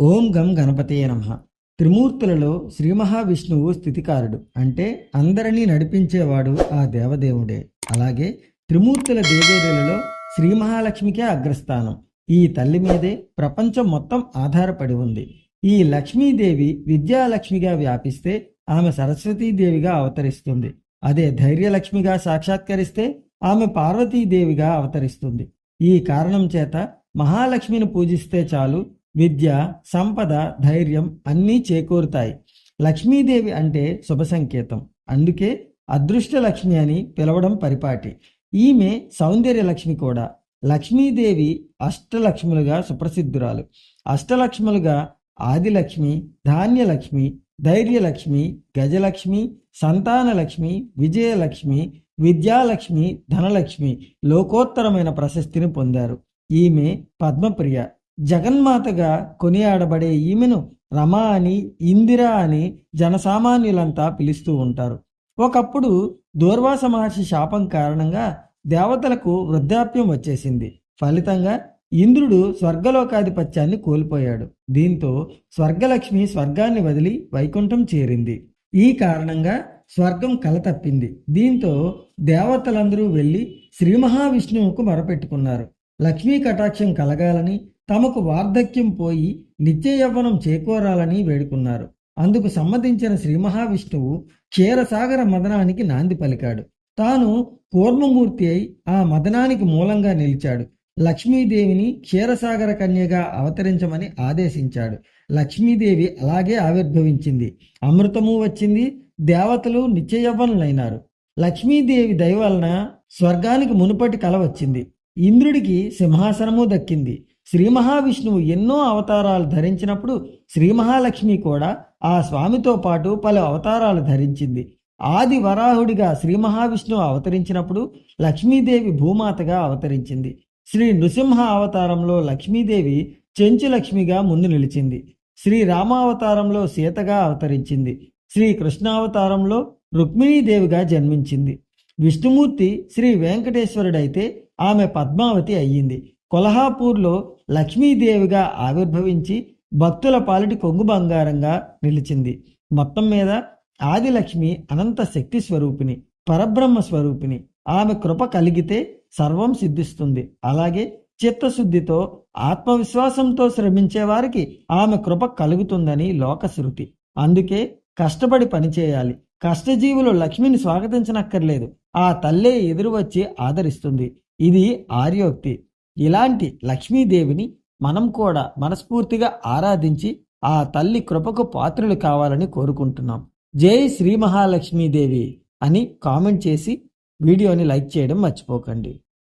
ఓం గం గణపతయ నమ. త్రిమూర్తులలో శ్రీ మహావిష్ణువు స్థితికారుడు. అంటే అందరినీ నడిపించేవాడు ఆ దేవదేవుడే. అలాగే త్రిమూర్తుల దేవేరులలో శ్రీ మహాలక్ష్మికే అగ్రస్థానం. ఈ తల్లి మీదే ప్రపంచం మొత్తం ఆధారపడి ఉంది. ఈ లక్ష్మీదేవి విద్యాలక్ష్మిగా వ్యాపిస్తే ఆమె సరస్వతీదేవిగా అవతరిస్తుంది. అదే ధైర్యలక్ష్మిగా సాక్షాత్కరిస్తే ఆమె పార్వతీదేవిగా అవతరిస్తుంది. ఈ కారణం చేత మహాలక్ష్మిని పూజిస్తే చాలు విద్య సంపద ధైర్యం అన్నీ చేకూరుతాయి. లక్ష్మీదేవి అంటే శుభ సంకేతం. అందుకే అదృష్ట లక్ష్మి అని పిలవడం పరిపాటి. ఈమె సౌందర్య లక్ష్మి కూడా. లక్ష్మీదేవి అష్టలక్ష్ములుగా సుప్రసిద్ధురాలు. అష్టలక్ష్ములుగా ఆదిలక్ష్మి ధాన్యలక్ష్మి ధైర్యలక్ష్మి గజలక్ష్మి సంతానలక్ష్మి విజయలక్ష్మి విద్యాలక్ష్మి ధనలక్ష్మి లోకోత్తరమైన ప్రశస్తిని పొందారు. ఈమె పద్మప్రియ. జగన్మాతగా కొనియాడబడే ఈమెను రమా అని ఇందిర అని జనసామాన్యులంతా పిలుస్తూ ఉంటారు. ఒకప్పుడు దూర్వాస మహర్షి శాపం కారణంగా దేవతలకు వృద్ధాప్యం వచ్చేసింది. ఫలితంగా ఇంద్రుడు స్వర్గలోకాధిపత్యాన్ని కోల్పోయాడు. దీంతో స్వర్గలక్ష్మి స్వర్గాన్ని వదిలి వైకుంఠం చేరింది. ఈ కారణంగా స్వర్గం కలతప్పింది. దీంతో దేవతలందరూ వెళ్ళి శ్రీ మహావిష్ణువుకు మొరపెట్టుకున్నారు. లక్ష్మీ కటాక్షం కలగాలని తమకు వార్ధక్యం పోయి నిత్య యవ్వనం చేకూరాలని వేడుకున్నారు. అందుకు సమ్మతించిన శ్రీ మహావిష్ణువు క్షీరసాగర మదనానికి నాంది పలికాడు. తాను కూర్మమూర్తి అయి ఆ మదనానికి మూలంగా నిలిచాడు. లక్ష్మీదేవిని క్షీరసాగర కన్యగా అవతరించమని ఆదేశించాడు. లక్ష్మీదేవి అలాగే ఆవిర్భవించింది. అమృతము వచ్చింది. దేవతలు నిత్యయవ్వనులైనారు. లక్ష్మీదేవి దయ వలన స్వర్గానికి మునుపటి కల వచ్చింది. ఇంద్రుడికి సింహాసనము దక్కింది. శ్రీ మహావిష్ణువు ఎన్నో అవతారాలు ధరించినప్పుడు శ్రీ మహాలక్ష్మి కూడా ఆ స్వామితో పాటు పలు అవతారాలు ధరించింది. ఆది వరాహుడిగా శ్రీ మహావిష్ణువు అవతరించినప్పుడు లక్ష్మీదేవి భూమాతగా అవతరించింది. శ్రీ నృసింహ అవతారంలో లక్ష్మీదేవి చెంచు లక్ష్మిగా ముందు నిలిచింది. శ్రీ రామావతారంలో సీతగా అవతరించింది. శ్రీ కృష్ణావతారంలో రుక్మిణీదేవిగా జన్మించింది. విష్ణుమూర్తి శ్రీ వెంకటేశ్వరుడైతే ఆమె పద్మావతి అయ్యింది. కొల్హాపూర్లో లక్ష్మీదేవిగా ఆవిర్భవించి భక్తుల పాలిటి కొంగు బంగారంగా నిలిచింది. మొత్తం మీద ఆదిలక్ష్మి అనంత శక్తి స్వరూపిణి పరబ్రహ్మ స్వరూపిణి. ఆమె కృప కలిగితే సర్వం సిద్ధిస్తుంది. అలాగే చిత్తశుద్ధితో ఆత్మవిశ్వాసంతో శ్రమించే వారికి ఆమె కృప కలుగుతుందని లోకశృతి అందుకే కష్టపడి పనిచేయాలి. కష్టజీవులు లక్ష్మిని స్వాగతించనక్కర్లేదు. ఆ తల్లే ఎదురు వచ్చి ఆదరిస్తుంది. ఇది ఆర్యోక్తి. ఇలాంటి లక్ష్మీదేవిని మనం కూడా మనస్ఫూర్తిగా ఆరాధించి ఆ తల్లి కృపకు పాత్రులు కావాలని కోరుకుంటున్నాం. జై శ్రీ మహాలక్ష్మీదేవి అని కామెంట్ చేసి వీడియోని లైక్ చేయడం మర్చిపోకండి.